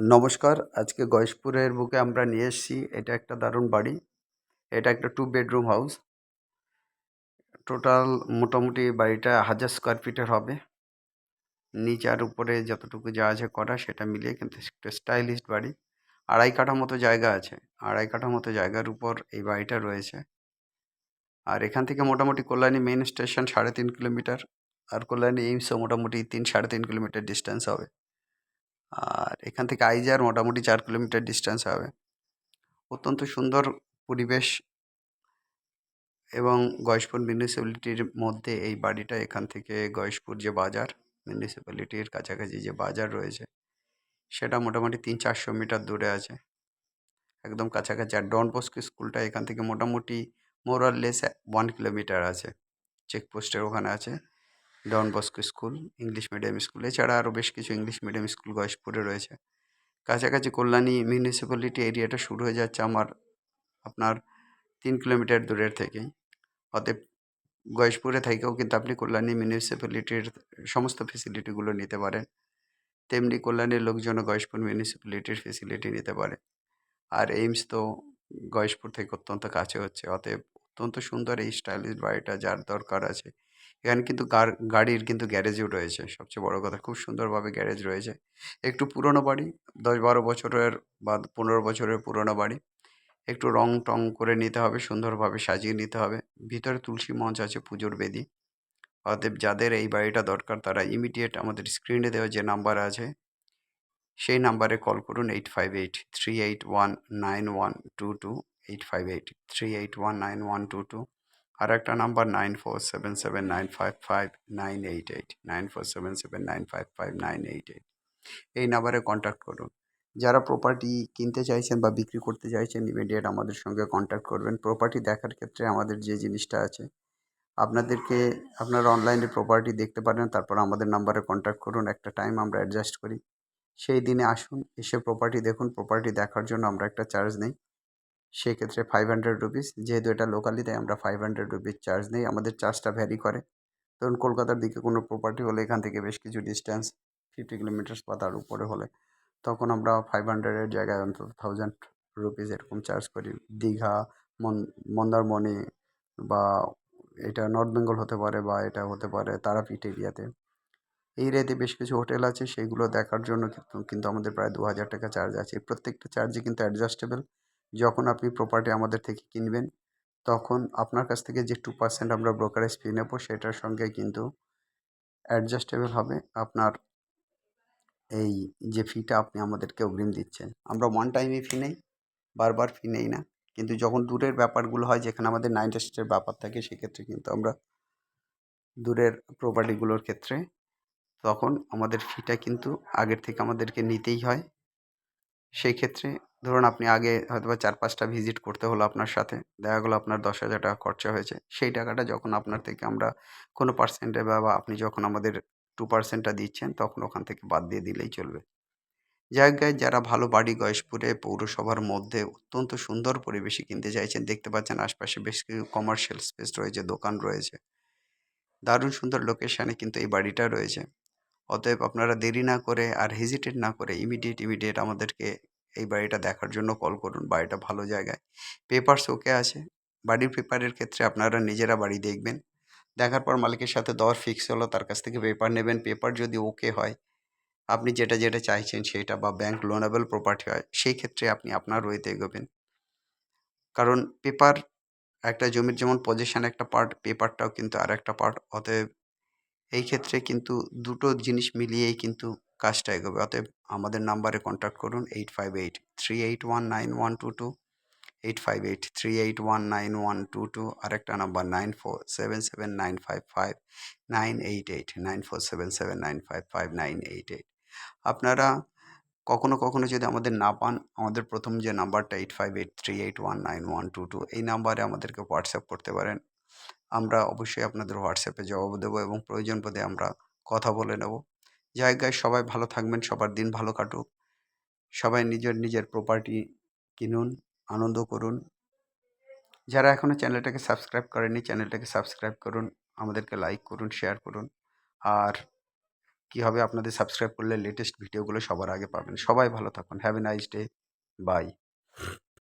নমস্কার, আজকে গয়েশপুরের বুকে আমরা নিয়ে এসেছি, এটা একটা দারুণ বাড়ি, এটা একটা টু বেডরুম হাউস টোটাল মোটামুটি বাড়িটা হাজার স্কোয়ার ফিটের হবে, নিচ আর উপরে যতটুকু যা আছে করা সেটা মিলিয়ে কিন্তু একটা স্টাইলিশ বাড়ি, আড়াই কাঠা মতো জায়গা আছে, আড়াই কাঠা মতো জায়গার উপর এই বাড়িটা রয়েছে, আর এখান থেকে মোটামুটি কল্যাণী মেন স্টেশন সাড়ে তিন কিলোমিটার, আর কল্যাণী এইমসও মোটামুটি তিন সাড়ে তিন কিলোমিটার ডিস্টেন্স হবে। আর এখান থেকে আইজার মোটামুটি চার কিলোমিটার ডিস্টেন্স হবে। অত্যন্ত সুন্দর পরিবেশ এবং গয়েশপুর মিউনিসিপ্যালিটির মধ্যে এই বাড়িটা, এখান থেকে গয়েশপুর যে বাজার মিউনিসিপ্যালিটির কাছাকাছি যে বাজার রয়েছে, সেটা মোটামুটি তিন চারশো মিটার দূরে আছে। একদম কাছাকাছি। আর ডন বস্কো স্কুলটা এখান থেকে মোটামুটি মোরাললেস ওয়ান কিলোমিটার আছে। চেকপোস্টের ওখানে আছে। Don Bosco school, English medium school. এছাড়া আরও বেশ কিছু ইংলিশ মিডিয়াম স্কুল গয়েশপুরে রয়েছে। কাছাকাছি কল্যাণী মিউনিসিপ্যালিটি এরিয়াটা শুরু হয়ে যাচ্ছে আমার, আপনার তিন কিলোমিটার দূরের থেকেই। অতএব গয়েশপুরে থেকেও কিন্তু আপনি কল্যাণী মিউনিসিপ্যালিটির সমস্ত ফেসিলিটিগুলো নিতে পারেন। তেমনি কল্যাণীর লোকজনও গয়েশপুর মিউনিসিপ্যালিটির ফেসিলিটি নিতে পারে। আর এইমস তো গয়েশপুর থেকে অত্যন্ত কাছে হচ্ছে। অতএব অত্যন্ত সুন্দর এই স্টাইলিশ বাড়িটা যার দরকার আছে। এখানে কিন্তু গাড়ির কিন্তু গ্যারেজও রয়েছে। সবচেয়ে বড় কথা, খুব সুন্দরভাবে গ্যারেজ রয়েছে। একটু পুরনো বাড়ি, দশ বারো বছরের বা পনেরো বছরের পুরনো বাড়ি। একটু রং টং করে নিতে হবে, সুন্দরভাবে সাজিয়ে নিতে হবে। ভিতরে তুলসী মঞ্চ আছে, পুজোর বেদি। অতএব যাদের এই বাড়িটা দরকার, তারা ইমিডিয়েট আমাদের স্ক্রিনে দেওয়া যে নাম্বার আছে, সেই নাম্বারে কল করুন eight five eight three eight one nine one two two eight five eight three eight one nine one two two আর একটা number nine four seven seven nine five five nine eight eight, nine four seven seven nine five five nine eight eight. এই নাম্বারে contact করুন। যারা property কিনতে চাইছেন বা বিক্রি করতে চাইছেন ইমিডিয়েট আমাদের সঙ্গে কন্ট্যাক্ট করবেন। প্রপার্টি দেখার ক্ষেত্রে আমাদের যে জিনিসটা আছে, আপনাদেরকে, আপনারা অনলাইনে প্রপার্টি দেখতে পারেন, তারপর আমাদের নাম্বারে কন্ট্যাক্ট করুন। একটা টাইম আমরা অ্যাডজাস্ট করি। সেই দিনে আসুন, এসে প্রপার্টি দেখুন। প্রপার্টি দেখার জন্য আমরা একটা চার্জ নেই। সেক্ষেত্রে ফাইভ হান্ড্রেড রুপিস যেহেতু এটা লোকালি তাই আমরা ফাইভ হান্ড্রেড রুপিস চার্জ নেই, আমাদের চার্জটা ভ্যারি করে। ধরুন কলকাতার দিকে কোনো প্রপার্টি হলে এখান থেকে বেশ কিছু ডিস্টেন্স ফিফটি কিলোমিটার্স বা তার উপরে হলে, তখন আমরা ফাইভ হান্ড্রেডের জায়গায় অন্তত থাউজেন্ড রুপিস এরকম চার্জ করি। দীঘা, মন- মন্দারমণি বা এটা নর্থ বেঙ্গল হতে পারে বা এটা হতে পারে তারাপীঠ এরিয়াতে এই এরিয়াতে বেশ কিছু হোটেল আছে সেইগুলো দেখার জন্য কিন্তু আমাদের প্রায় দু হাজার টাকা চার্জ আছে। প্রত্যেকটা চার্জই কিন্তু অ্যাডজাস্টেবল যখন আপনি প্রপার্টি আমাদের থেকে কিনবেন, তখন আপনার কাছ থেকে যে টু পার্সেন্ট আমরা ব্রোকারেজ ফি নেব, সেটার সঙ্গে কিন্তু অ্যাডজাস্টেবল হবে আপনার এই যে ফিটা আপনি আমাদেরকে অগ্রিম দিচ্ছেন। আমরা ওয়ান টাইমে ফি নেই, বারবার ফি নেই না। কিন্তু যখন দূরের ব্যাপারগুলো হয়, যেখানে আমাদের নাইট স্টের ব্যাপার থাকে, সেক্ষেত্রে কিন্তু আমরা দূরের প্রপার্টিগুলোর ক্ষেত্রে, তখন আমাদের ফিটা কিন্তু আগের থেকে আমাদেরকে নিতেই হয়। সেই ক্ষেত্রে ধরুন আপনি আগে হয়তো বা চার পাঁচটা ভিজিট করতে হলো আপনার সাথে। দেখা গেলো আপনার দশ হাজার টাকা খরচা হয়েছে। সেই টাকাটা যখন আপনার থেকে আমরা কোনো পার্সেন্টে বা আপনি যখন আমাদের টু পার্সেন্টটা দিচ্ছেন, তখন ওখান থেকে বাদ দিয়ে দিলেই চলবে। জায়গায় যারা ভালো বাড়ি গয়েশপুরে পৌরসভার মধ্যে অত্যন্ত সুন্দর পরিবেশে কিনতে চাইছেন, দেখতে পাচ্ছেন আশপাশে বেশ কিছু কমার্শিয়াল স্পেস রয়েছে, দোকান রয়েছে। দারুণ সুন্দর লোকেশানে কিন্তু এই বাড়িটা রয়েছে। অতএব আপনারা দেরি না করে আর হেজিটেট না করে ইমিডিয়েট ইমিডিয়েট আমাদেরকে এই বাড়িটা দেখার জন্য কল করুন। বাড়িটা ভালো জায়গায়। পেপারস ওকে আছে। বাড়ির পেপারের ক্ষেত্রে আপনারা নিজেরা বাড়ি দেখবেন। দেখার পর মালিকের সাথে দর ফিক্স হলো, তার কাছ থেকে পেপার নেবেন। পেপার যদি ওকে হয়, আপনি যেটা যেটা চাইছেন সেটা বা ব্যাংক লোনেবল প্রপার্টি হয়, সেই ক্ষেত্রে আপনি আপনার ওয়েতে এগোবেন। কারণ পেপার একটা জমির যেমন পজিশন একটা পার্ট পেপারটাও কিন্তু আর একটা পার্ট অতএব এই ক্ষেত্রে কিন্তু দুটো জিনিস মিলিয়েই কিন্তু কাজটা এগোবে। অতএব আমাদের নাম্বারে কন্ট্যাক্ট করুন eight five eight three eight one nine one two two eight five eight three eight one nine one two two আরেকটা number nine four seven seven nine five five nine eight eight nine four seven seven nine five five nine eight eight আপনারা কখনো কখনো যদি আমাদের না পান, আমাদের প্রথম যে নাম্বারটা eight five eight three eight one nine one two two এই নাম্বারে আমাদেরকে হোয়াটসঅ্যাপ করতে পারেন। আমরা অবশ্যই আপনাদের হোয়াটসঅ্যাপে জবাব দেবো এবং প্রয়োজন বোধে আমরা কথা বলে নেব। জায়গায় সবাই ভালো থাকবেন, সবার দিন ভালো কাটুক। সবাই নিজের নিজের প্রপার্টি কিনুন, আনন্দ করুন। যারা এখনও চ্যানেলটাকে সাবস্ক্রাইব করেনি চ্যানেলটাকে সাবস্ক্রাইব করুন, আমাদেরকে লাইক করুন শেয়ার করুন। আর কী হবে আপনাদের সাবস্ক্রাইব করলে লেটেস্ট ভিডিওগুলো সবার আগে পাবেন। সবাই ভালো থাকুন। Have a nice day bye